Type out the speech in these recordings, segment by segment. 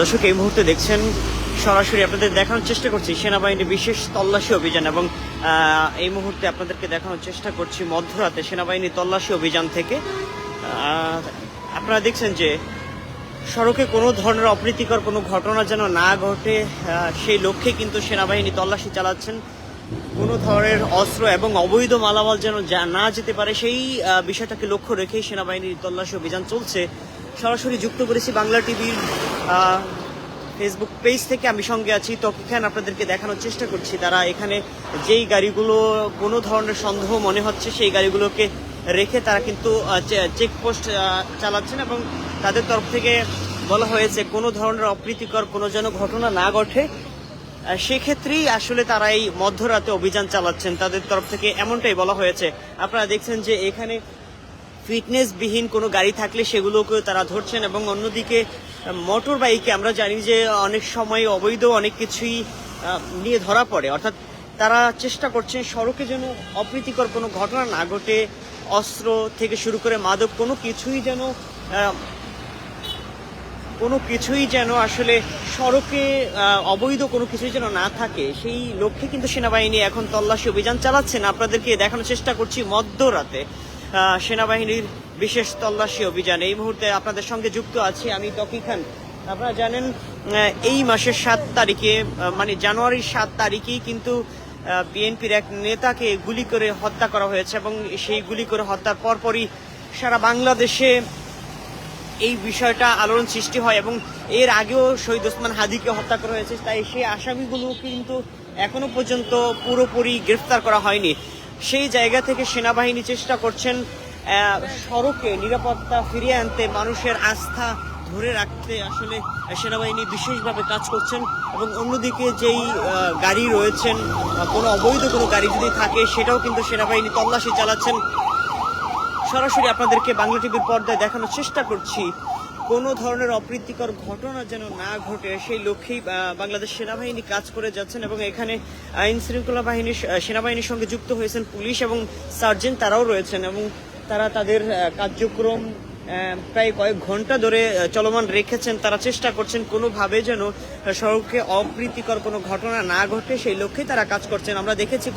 দর্শক, এই মুহূর্তে দেখছেন সরাসরি আপনাদের দেখানোর চেষ্টা করছি সেনাবাহিনীর বিশেষ তল্লাশি অভিযান এবং এই মুহূর্তে আপনাদেরকে দেখানোর চেষ্টা করছি মধ্যরাতে সেনাবাহিনী তল্লাশি অভিযান থেকে। আপনারা দেখছেন যে সড়কে কোনো ধরনের অপ্রীতিকর কোনো ঘটনা যেন না ঘটে সেই লক্ষ্যে কিন্তু সেনাবাহিনী তল্লাশি চালাচ্ছেন। কোনো ধরনের অস্ত্র এবং অবৈধ মালামাল যেন না যেতে পারে, সেই বিষয়টাকে লক্ষ্য রেখেই সেনাবাহিনীর তল্লাশি অভিযান চলছে। সরাসরি যুক্ত করেছি বাংলা টিভির ফেসবুক পেজ থেকে। আমি সঙ্গে আছি তকি খান, আপনাদেরকে দেখানোর চেষ্টা করছি। তারা এখানে যেই গাড়িগুলো কোনো ধরনের সন্দেহ মনে হচ্ছে, সেই গাড়িগুলোকে রেখে তারা কিন্তু চেকপোস্ট চালাচ্ছেন এবং তাদের তরফ থেকে বলা হয়েছে কোনো ধরনের অপ্রীতিকর কোনো যেন ঘটনা না ঘটে। সেক্ষেত্রেই আসলে তারা এই মধ্যরাতে অভিযান চালাচ্ছেন। তাদের তরফ থেকে এমনটাই বলা হয়েছে। আপনারা দেখছেন যে এখানে ফিটনেসবিহীন কোনো গাড়ি থাকলে সেগুলোকেও তারা ধরছেন এবং অন্যদিকে, মোটর বাইকে আমরা জানি যে অনেক সময় অবৈধ অনেক কিছুই নিয়ে ধরা পড়ে। অর্থাৎ তারা চেষ্টা করছেন সড়কে যেন অপ্রীতিকর কোনো ঘটনা না ঘটে, অস্ত্র থেকে শুরু করে মাদক কোনো কিছুই যেন কোনো কিছুই যেন আসলে সড়কে অবৈধ কোনো কিছুই যেন না থাকে, সেই লক্ষ্যে কিন্তু সেনাবাহিনী এখন তল্লাশি অভিযান চালাচ্ছেন আপনাদেরকে দেখানোর চেষ্টা করছি মধ্যরাতে। সেনাবাহিনীর বিশেষ তল্লাশি অভিযান। এই মুহূর্তে আপনাদের সঙ্গে যুক্ত আছি আমি তকি খান। আপনারা জানেন এই মাসের সাত তারিখে মানে জানুয়ারির সাত তারিখেই কিন্তু বিএনপির এক নেতাকে গুলি করে হত্যা করা হয়েছে এবং সেই গুলি করে হত্যার পরপরই সারা বাংলাদেশে এই বিষয়টা আলোড়ন সৃষ্টি হয় এবং এর আগেও শহীদ ওসমান হাদিকে হত্যা করা হয়েছে। তাই সেই আসামিগুলো কিন্তু এখনও পর্যন্ত পুরোপুরি গ্রেফতার করা হয়নি। সেই জায়গা থেকে সেনাবাহিনী চেষ্টা করছেন সড়কে নিরাপত্তা ফিরিয়ে আনতে, মানুষের আস্থা ধরে রাখতে। আসলে সেনাবাহিনী বিশেষভাবে কাজ করছেন এবং অন্যদিকে যেই গাড়ি রয়েছেন কোনো অবৈধ কোনো গাড়ি যদি থাকে, সেটাও কিন্তু সেনাবাহিনী তল্লাশি চালাচ্ছেন। সরাসরি আপনাদেরকে বাংলা টিভির পর্দায় দেখানোর চেষ্টা করছি। কোনো ধরনের অপ্রীতিকর ঘটনা যেন না ঘটে, সেই লক্ষ্যেই বাংলাদেশ সেনাবাহিনী কাজ করে যাচ্ছেন এবং এখানে আইন শৃঙ্খলা বাহিনীর সেনাবাহিনীর সঙ্গে যুক্ত হয়েছেন পুলিশ এবং সার্জেন্ট তারাও রয়েছেন এবং তারা তাদের কার্যক্রম প্রায় কয়েক ঘণ্টা ধরে চলমান রেখেছেন। তারা চেষ্টা করছেন কোনোভাবে যেন সড়কে অপ্রীতিকর কোনো ঘটনা না ঘটে, সেই লক্ষ্যে তারা কাজ করছেন। আমরা দেখেছি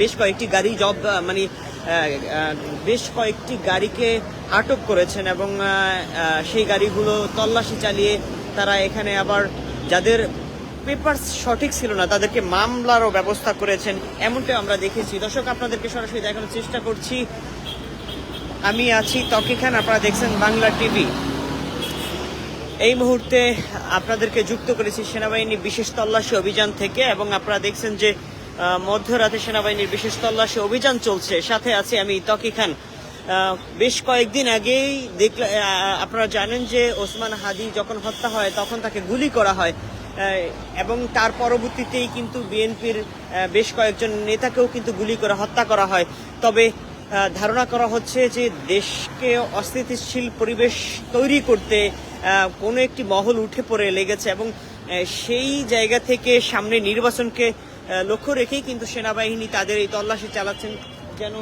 বেশ কয়েকটি গাড়ি জব মানে বেশ কয়েকটি গাড়িকে আটক করেছেন এবং সেই গাড়িগুলো তল্লাশি চালিয়ে তারা এখানে আবার যাদের পেপার সঠিক ছিল না, তাদেরকে মামলারও ব্যবস্থা করেছেন। এমনটাই আমরা দেখেছি। দর্শক, আপনাদেরকে সরাসরি দেখানোর চেষ্টা করছি। আমি আছি তকি খান, আপনারা দেখছেন বাংলা টিভি। এই মুহূর্তে আপনাদেরকে যুক্ত করেছি সেনাবাহিনী বিশেষ তল্লাশি অভিযান থেকে এবং আপনারা দেখছেন যে মধ্যরাতে সেনাবাহিনীর বিশেষ তল্লাশি অভিযান চলছে। সাথে আছি আমি তকি খান। বেশ কয়েকদিন আগেই দেখলে আপনারা জানেন যে, ওসমান হাদি যখন হত্যা হয়, তখন তাকে গুলি করা হয়। এবং তার পরবর্তীতেই কিন্তু বিএনপির বেশ কয়েকজন নেতাকেও কিন্তু গুলি করে হত্যা করা হয়। তবে ধারণা করা হচ্ছে যে দেশকে অস্থিতিশীল পরিবেশ তৈরি করতে কোনো একটি মহল উঠে পড়ে লেগেছে এবং সেই জায়গা থেকে সামনে নির্বাচনকে লক্ষ্য রেখেই কিন্তু সেনাবাহিনী তাদের এই তল্লাশি চালাচ্ছেন। যেন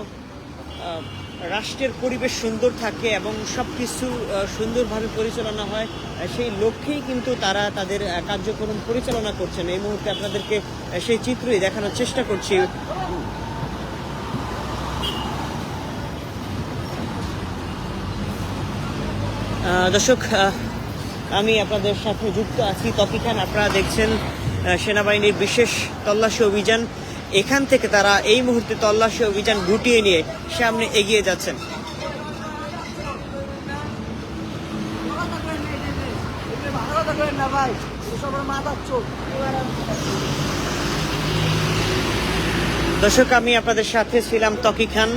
রাষ্ট্রের পরিবেশ সুন্দর থাকে এবং সব কিছু সুন্দরভাবে পরিচালনা হয় সেই লক্ষ্যেই কিন্তু তারা তাদের কার্যক্রম পরিচালনা করছেন। এই মুহূর্তে আপনাদেরকে সেই চিত্রই দেখানোর চেষ্টা করছি। দর্শক আমি আপনাদের সাথে যুক্ত আছি। তকি খান আপনারা দেখছেন সেনাবাহিনীর বিশেষ তল্লাশি অভিযান। এখান থেকে তারা এই মুহূর্তে তল্লাশি অভিযান গুটিয়ে নিয়ে সামনে এগিয়ে যাচ্ছেন। দর্শক, আমি আপনাদের সাথে ছিলাম তকি খান